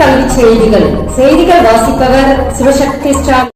கல்வி செய்திகள். செய்திகள் வாசிப்பவர் சிவசக்தி ஸ்டார்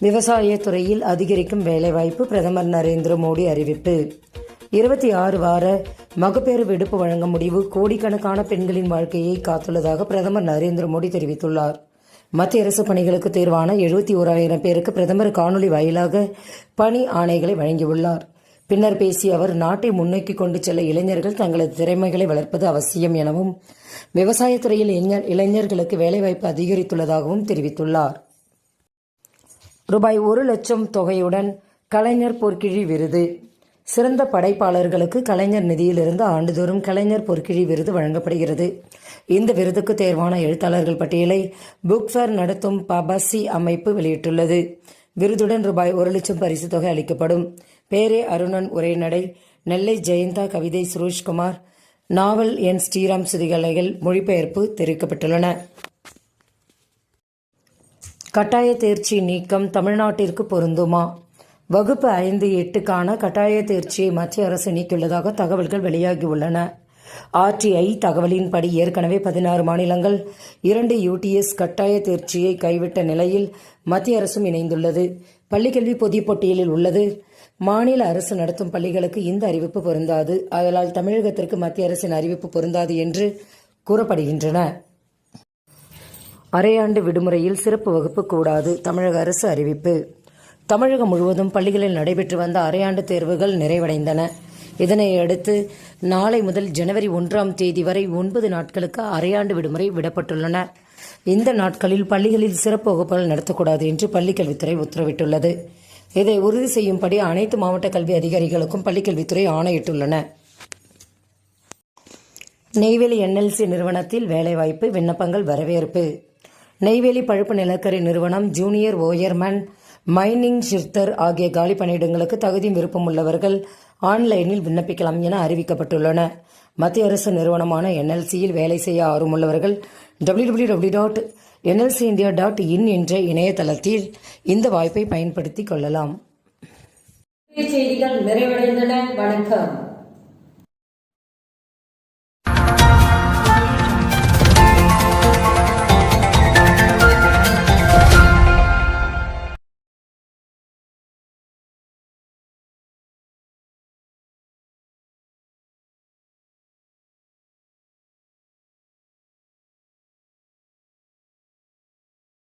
விவசாய துறையில் அதிகரிக்கும் வேலைவாய்ப்பு பிரதமர் நரேந்திர மோடி அறிவிப்பு. இருபத்தி ஆறு வார மகப்பேறு விடுப்பு வழங்க முடிவு கோடிக்கணக்கான பெண்களின் வாழ்க்கையை காத்துள்ளதாக பிரதமர் நரேந்திர மோடி தெரிவித்துள்ளார். மத்திய அரசு பணிகளுக்கு தேர்வான எழுபத்தி ஓராயிரம் பேருக்கு பிரதமர் காணொலி வாயிலாக பணி ஆணைகளை வழங்கியுள்ளார். பின்னர் பேசிய அவர் நாட்டை முன்னோக்கி கொண்டு செல்ல இளைஞர்கள் தங்களது திறமைகளை வளர்ப்பது அவசியம் எனவும் விவசாயத்துறையில் இளைஞர்- இளைஞர்களுக்கு வேலைவாய்ப்பு அதிகரித்துள்ளதாகவும் தெரிவித்துள்ளார். ரூபாய் ஒரு லட்சம் தொகையுடன் கலைஞர் பொற்கிழி விருது. சிறந்த படைப்பாளர்களுக்கு கலைஞர் நிதியிலிருந்து ஆண்டுதோறும் கலைஞர் பொற்கிழி விருது வழங்கப்படுகிறது. இந்த விருதுக்கு தேர்வான எழுத்தாளர்கள் பட்டியலை புக்ஃபேர் நடத்தும் பபசி அமைப்பு வெளியிட்டுள்ளது. விருதுடன் ரூபாய் ஒரு லட்சம் பரிசு தொகை அளிக்கப்படும். பேரே அருணன் உரைநடை நெல்லை ஜெயந்தா கவிதை சுரேஷ்குமார் நாவல் என் ஸ்ரீராம் சிறுகலைகள் மொழிபெயர்ப்பு தெரிவிக்கப்பட்டுள்ளன. கட்டாய தேர்ச்சி நீக்கம் தமிழ்நாட்டிற்கு பொருந்துமா? வகுப்பு ஐந்து எட்டுக்கான கட்டாய தேர்ச்சியை மத்திய அரசு நீக்கியுள்ளதாக தகவல்கள் வெளியாகியுள்ளன. ஆர்டிஐ தகவலின்படி ஏற்கனவே பதினாறு மாநிலங்கள் இரண்டு யூடிஎஸ் கட்டாய தேர்ச்சியை கைவிட்ட நிலையில் மத்திய அரசும் இணைந்துள்ளது. பள்ளிக்கல்வி பொதுப் பட்டியலில் உள்ளது. மாநில அரசு நடத்தும் பள்ளிகளுக்கு இந்த அறிவிப்பு பொருந்தாது. அதனால் தமிழகத்திற்கு மத்திய அரசின் அறிவிப்பு பொருந்தாது என்று கூறப்படுகின்றன. அரையாண்டு விடுமுறையில் சிறப்பு வகுப்பு கூடாது தமிழக அரசு அறிவிப்பு. தமிழகம் முழுவதும் பள்ளிகளில் நடைபெற்று வந்த அரையாண்டு தேர்வுகள் நிறைவடைந்தன. இதனையடுத்து நாளை முதல் ஜனவரி ஒன்றாம் தேதி வரை ஒன்பது நாட்களுக்கு அரையாண்டு விடுமுறை விடப்பட்டுள்ளன. இந்த நாட்களில் பள்ளிகளில் சிறப்பு வகுப்புகள் நடத்தக்கூடாது என்று பள்ளிக்கல்வித்துறை உத்தரவிட்டுள்ளது. இதை உறுதி செய்யும்படி அனைத்து மாவட்ட கல்வி அதிகாரிகளுக்கும் பள்ளிக்கல்வித்துறை ஆணையிட்டுள்ளன. நெய்வேலி என்எல்சி நிறுவனத்தில் வேலைவாய்ப்பு விண்ணப்பங்கள் வரவேற்பு. நெய்வேலி பழுப்பு நிலக்கரி நிறுவனம் ஜூனியர் ஓயர்மேன் மைனிங் ஷிர்தர் ஆகிய காலி பணியிடங்களுக்கு தகுதி விருப்பம் உள்ளவர்கள் ஆன்லைனில் விண்ணப்பிக்கலாம் என அறிவிக்கப்பட்டுள்ளன. மத்திய அரசு நிறுவனமான என்எல்சியில் வேலை செய்ய ஆர்வமுள்ளவர்கள் W W W dot NLC India dot in என்ற இணையதளத்தில் இந்த வாய்ப்பை பயன்படுத்திக் கொள்ளலாம். செய்திகள் நிறைவடைந்தன. வணக்கம்.